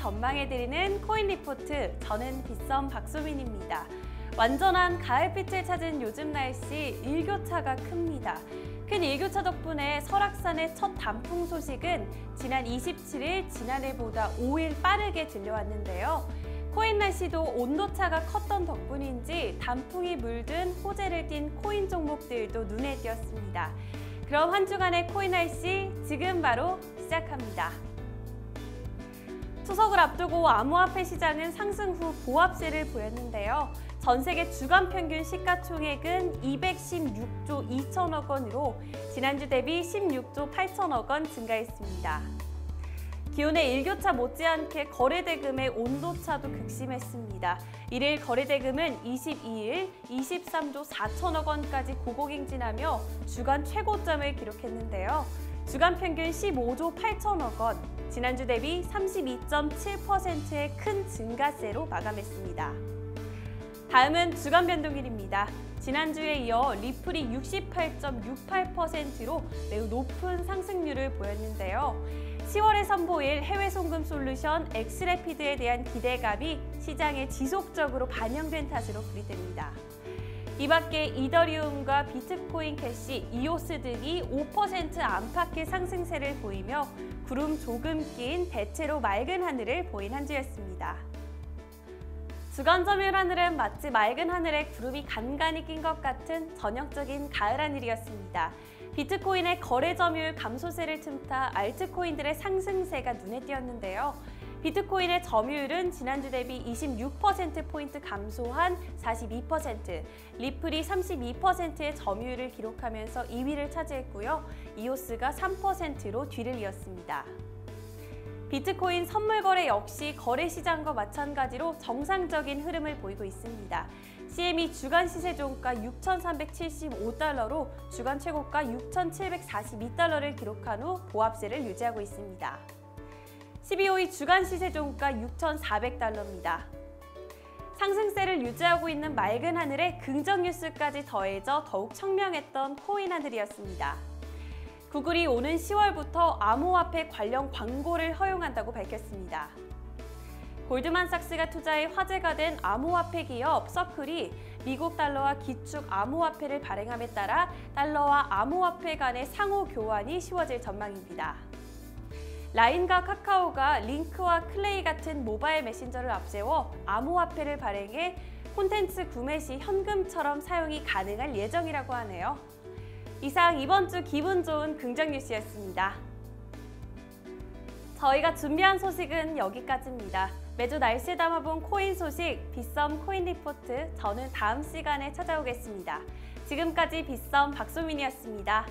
전망해드리는 코인 리포트. 저는 빗썸 박소민입니다. 완전한 가을빛을 찾은 요즘 날씨 일교차가 큽니다. 큰 일교차 덕분에 설악산의 첫 단풍 소식은 지난 27일 지난해보다 5일 빠르게 들려왔는데요. 코인 날씨도 온도차가 컸던 덕분인지 단풍이 물든 호재를 띤 코인 종목들도 눈에 띄었습니다. 그럼 한 주간의 코인 날씨 지금 바로 시작합니다. 추석을 앞두고 암호화폐 시장은 상승 후 보합세를 보였는데요. 전 세계 주간 평균 시가총액은 216조 2천억 원으로 지난주 대비 16조 8천억 원 증가했습니다. 기온의 일교차 못지않게 거래대금의 온도차도 극심했습니다. 1일 거래대금은 22일 23조 4천억 원까지 고공행진하며 주간 최고점을 기록했는데요. 주간 평균 15조 8천억 원, 지난주 대비 32.7%의 큰 증가세로 마감했습니다. 다음은 주간 변동일입니다. 지난주에 이어 리플이 68.68%로 매우 높은 상승률을 보였는데요. 10월에 선보일 해외 송금 솔루션 엑스레피드에 대한 기대감이 시장에 지속적으로 반영된 탓으로 풀이됩니다. 이 밖에 이더리움과 비트코인 캐시, 이오스 등이 5% 안팎의 상승세를 보이며 구름 조금 낀 대체로 맑은 하늘을 보인 한 주였습니다. 주간 점유율 하늘은 마치 맑은 하늘에 구름이 간간히 낀 것 같은 전형적인 가을 하늘이었습니다. 비트코인의 거래 점유율 감소세를 틈타 알트코인들의 상승세가 눈에 띄었는데요. 비트코인의 점유율은 지난주 대비 26%포인트 감소한 42%, 리플이 32%의 점유율을 기록하면서 2위를 차지했고요. 이오스가 3%로 뒤를 이었습니다. 비트코인 선물 거래 역시 거래 시장과 마찬가지로 정상적인 흐름을 보이고 있습니다. CME 주간 시세 종가 6,375달러로 주간 최고가 6,742달러를 기록한 후 보합세를 유지하고 있습니다. 12호의 주간 시세 종가 6,400달러입니다. 상승세를 유지하고 있는 맑은 하늘에 긍정 뉴스까지 더해져 더욱 청명했던 코인 하늘이었습니다. 구글이 오는 10월부터 암호화폐 관련 광고를 허용한다고 밝혔습니다. 골드만삭스가 투자해 화제가 된 암호화폐 기업 서클이 미국 달러와 기축 암호화폐를 발행함에 따라 달러와 암호화폐 간의 상호 교환이 쉬워질 전망입니다. 라인과 카카오가 링크와 클레이 같은 모바일 메신저를 앞세워 암호화폐를 발행해 콘텐츠 구매 시 현금처럼 사용이 가능할 예정이라고 하네요. 이상 이번 주 기분 좋은 긍정 뉴스였습니다. 저희가 준비한 소식은 여기까지입니다. 매주 날씨 담아본 코인 소식 빗썸 코인 리포트 저는 다음 시간에 찾아오겠습니다. 지금까지 빗썸 박소민이었습니다.